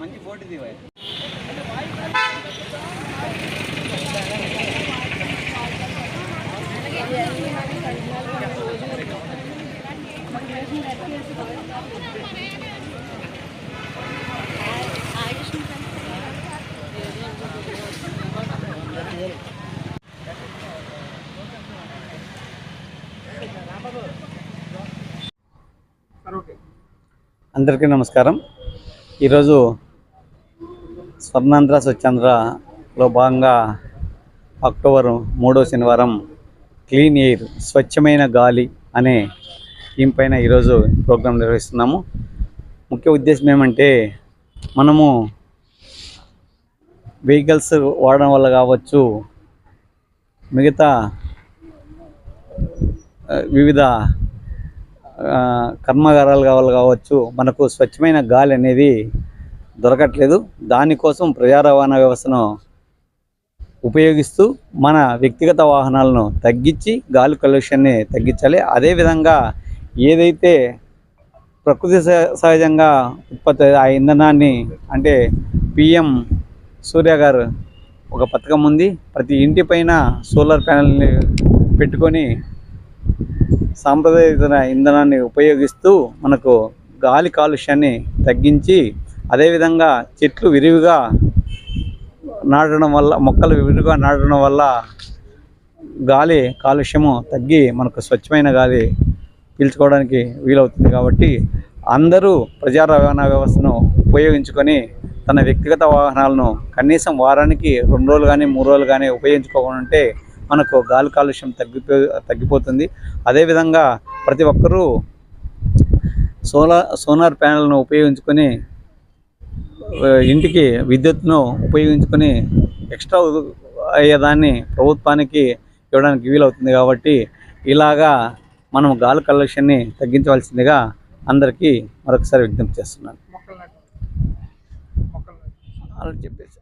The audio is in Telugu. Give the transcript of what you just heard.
మంచి పోటీ దివా అందరికీ నమస్కారం. ఈరోజు స్వర్ణాంధ్ర స్వచ్ఛాంధ్రలో భాగంగా అక్టోబర్ మూడో శనివారం క్లీన్ ఎయిర్ స్వచ్ఛమైన గాలి అనే థీమ్ పైన ఈరోజు ప్రోగ్రాం నిర్వహిస్తున్నాము. ముఖ్య ఉద్దేశం ఏమంటే మనము వెహికల్స్ వాడడం వల్ల కావచ్చు మిగతా వివిధ కర్మాగారాలు కావాలి కావచ్చు మనకు స్వచ్ఛమైన గాలి అనేది దొరకట్లేదు. దానికోసం ప్రజా రవాణా వ్యవస్థను ఉపయోగిస్తూ మన వ్యక్తిగత వాహనాలను తగ్గించి గాలి కాలుష్యాన్ని తగ్గించాలి. అదేవిధంగా ఏదైతే ప్రకృతి సహ- సహజంగా ఉత్పత్తి ఆ ఇంధనాన్ని అంటే పిఎం సూర్య గారు ఒక పథకం ఉంది. ప్రతి ఇంటి పైన సోలార్ ప్యానల్ని పెట్టుకొని సాంప్రదాయ ఇంధనాన్ని ఉపయోగిస్తూ మనకు గాలి కాలుష్యాన్ని తగ్గించి అదేవిధంగా చెట్లు విరివిగా నాటడం వల్ల మొక్కలు విరివిగా నాటడం వల్ల గాలి కాలుష్యము తగ్గి మనకు స్వచ్ఛమైన గాలి పీల్చుకోవడానికి వీలవుతుంది కాబట్టి అందరూ ప్రజా రవాణా వ్యవస్థను ఉపయోగించుకొని తన వ్యక్తిగత వాహనాలను కనీసం వారానికి రెండు రోజులు కానీ మూడు రోజులు కానీ ఉపయోగించుకోకుంటే మనకు గాలి కాలుష్యం తగ్గిపో తగ్గిపోతుంది. అదేవిధంగా ప్రతి ఒక్కరూ సోలార్ సోలార్ ప్యానెల్ను ఉపయోగించుకొని ఇంటికి విద్యుత్ను ఉపయోగించుకొని ఎక్స్ట్రా అయ్యేదాన్ని ప్రభుత్వానికి ఇవ్వడానికి వీలవుతుంది కాబట్టి ఇలాగా మనం గాలి కాలుష్యాన్ని తగ్గించవలసిందిగా అందరికీ మరొకసారి విజ్ఞప్తి చేస్తున్నాను. అలా చెప్పేసి.